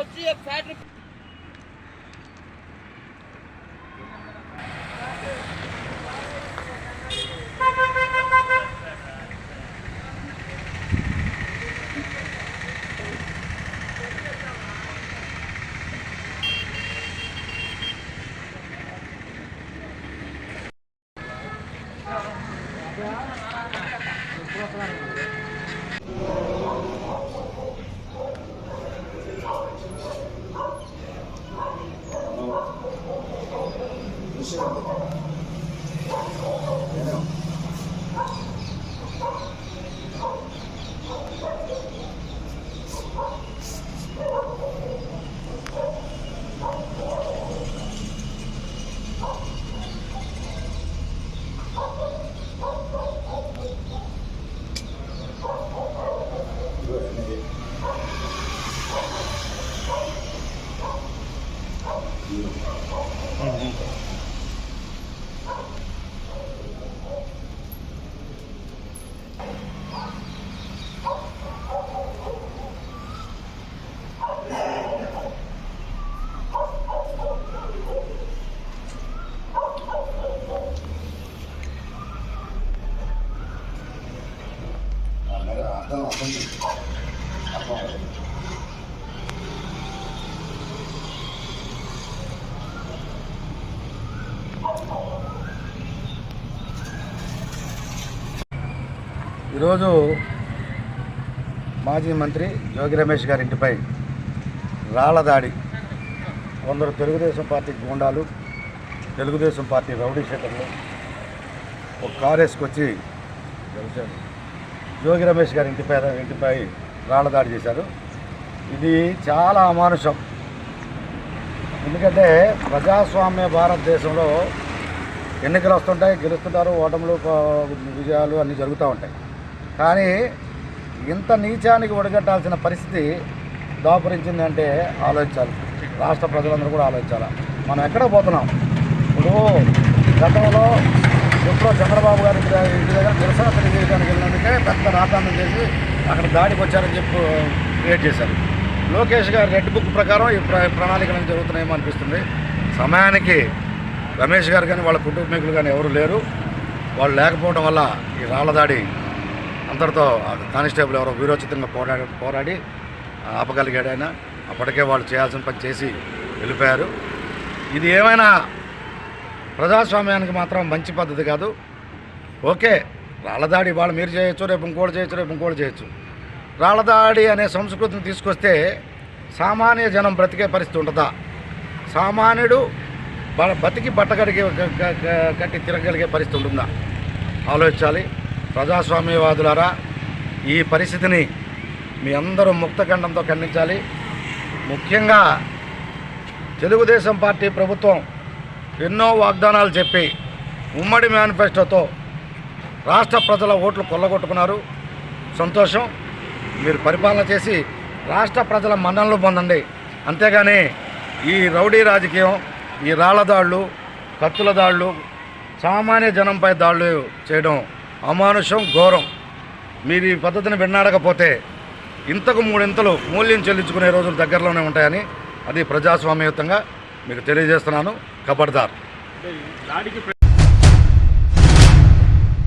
o dia sai do... しろやめろうんうん。అర్థం అర్థం అర్థం ఈరోజు మాజీ మంత్రి యోగి రమేష్ గారి ఇంటిపై రాళ్ళ దాడి కొందరు తెలుగుదేశం పార్టీ గూండాలు తెలుగుదేశం పార్టీ రౌడీ షీటర్లు ఒక కారు వేసుకొచ్చి గెలిచారు. జోగి రమేష్ గారి ఇంటిపై ఇంటిపై రాళ్ళదాడి చేశారు. ఇది చాలా అమానుషం. ఎందుకంటే ప్రజాస్వామ్య భారతదేశంలో ఎన్నికలు వస్తుంటాయి గెలుస్తుంటారు ఓటములు విజయాలు అన్నీ జరుగుతూ ఉంటాయి. కానీ ఇంత నీచానికి ఒడిగట్టాల్సిన పరిస్థితి దాపురించిందంటే ఆలోచించాలి. రాష్ట్ర ప్రజలందరూ కూడా ఆలోచించాలి? మనం ఎక్కడ పోతున్నాం? ఇప్పుడు గతంలో ఎప్పుడో చంద్రబాబు గారి ఇంటి దగ్గర నిరసన తెలియజేయడానికి వెళ్ళినందుకే పెద్ద రాతాంతం చేసి అక్కడ దాడికి వచ్చారని చెప్పి క్రియేట్ చేశారు. లోకేష్ గారు రెడ్ బుక్ ప్రకారం ఈ ప్ర ప్రణాళికలు జరుగుతున్నాయేమో అనిపిస్తుంది. సమయానికి రమేష్ గారు కానీ వాళ్ళ కుటుంబీకులు కానీ ఎవరు లేరు. వాళ్ళు లేకపోవడం వల్ల ఈ రాళ్ళ దాడి అందరితో కానిస్టేబుల్ ఎవరో వీరోచితంగా పోరాడి పోరాడి ఆపగలిగాడు ఆయన. అప్పటికే వాళ్ళు చేయాల్సిన పని చేసి వెళ్ళిపోయారు. ఇది ఏమైనా ప్రజాస్వామ్యానికి మాత్రం మంచి పద్ధతి కాదు. ఓకే రాళ్ళదాడి వాళ్ళు మీరు చేయొచ్చు రేపు ఇంకోటి చేయొచ్చు రేపు ఇంకోటి చేయొచ్చు. రాళ్ళదాడి అనే సంస్కృతిని తీసుకొస్తే సామాన్య జనం బ్రతికే పరిస్థితి ఉంటుందా? సామాన్యుడు బ- బతికి బట్టగడిగే కట్టి తిరగలిగే పరిస్థితి ఉంటుందా? ఆలోచించాలి. ప్రజాస్వామ్యవాదులారా ఈ పరిస్థితిని మీ అందరూ ముక్తఖండంతో ఖండించాలి. ముఖ్యంగా తెలుగుదేశం పార్టీ ప్రభుత్వం ఎన్నో వాగ్దానాలు చెప్పి ఉమ్మడి మేనిఫెస్టోతో రాష్ట్ర ప్రజల ఓట్లు కొల్లగొట్టుకున్నారు. సంతోషం. మీరు పరిపాలన చేసి రాష్ట్ర ప్రజల మన్ననలు పొందండి. అంతేగాని ఈ రౌడీ రాజకీయం ఈ రాళ్ళ దాడులు కత్తుల దాడులు సామాన్య జనంపై దాడులు చేయడం అమానుషం ఘోరం. మీరు ఈ పద్ధతిని విన్నాడకపోతే ఇంతకు మూడింతలు మూల్యం చెల్లించుకునే రోజులు దగ్గరలోనే ఉంటాయని అది ప్రజాస్వామ్యయుతంగా మీకు తెలియజేస్తున్నాను. కబడ్దార్.